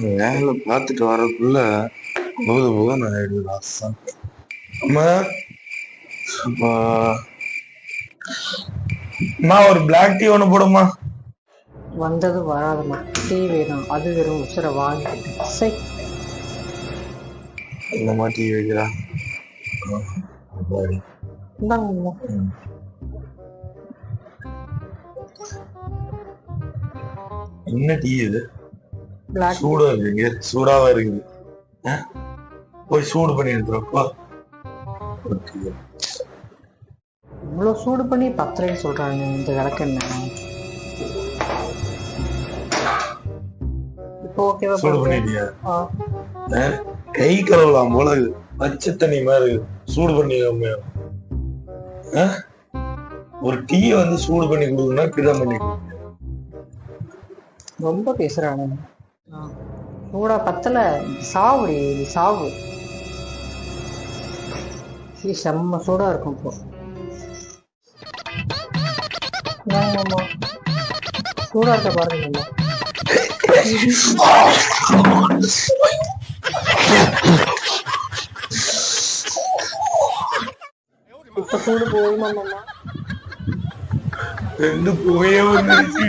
வேலை பார்த்துட்டு வரக்குள்ள போது போதும் நான் ஆயிடுவேன். அம்மா. ஒரு பிளாக் டீ ஒன்று போடுமா வந்தது வராதுமா. டீ வேணும். அது வெறும் உசுரை வாங்கிட்டு. சை என்னம்மா டீ வைக்கிறா. இந்தாங்கம்மா. என்ன டீ இது? பிளாக் சூடா இருக்குங்க. சூடாவா இருக்குது? போய் சூடு பண்ணி எடுத்துருப்பா இவ்வளோ சூடு பண்ணி பத்திரைன்னு சொல்றாங்க. இந்த விளக்கெண்ணெய் இப்போ ஓகேவா சூடு பண்ணிட்டியா? கை கழுவலாம் போல பச்சை தண்ணி மாதிரி சூடு பண்ணி? ஒரு டீ வந்து சூடு பண்ணி கொடுக்கணும்னா இப்படிதான் பண்ணி. ரொம்ப பேசுறாங்க ஆ, பத்தல. சாவு. சாவு செம்ம சூடா இருக்கும் இப்போ. இந்தாங்கம்மா. சூடா இருக்க பாருங்க இப்ப சூடு போகுமாம்மா ரெண்டு புகையே வந்துருச்சு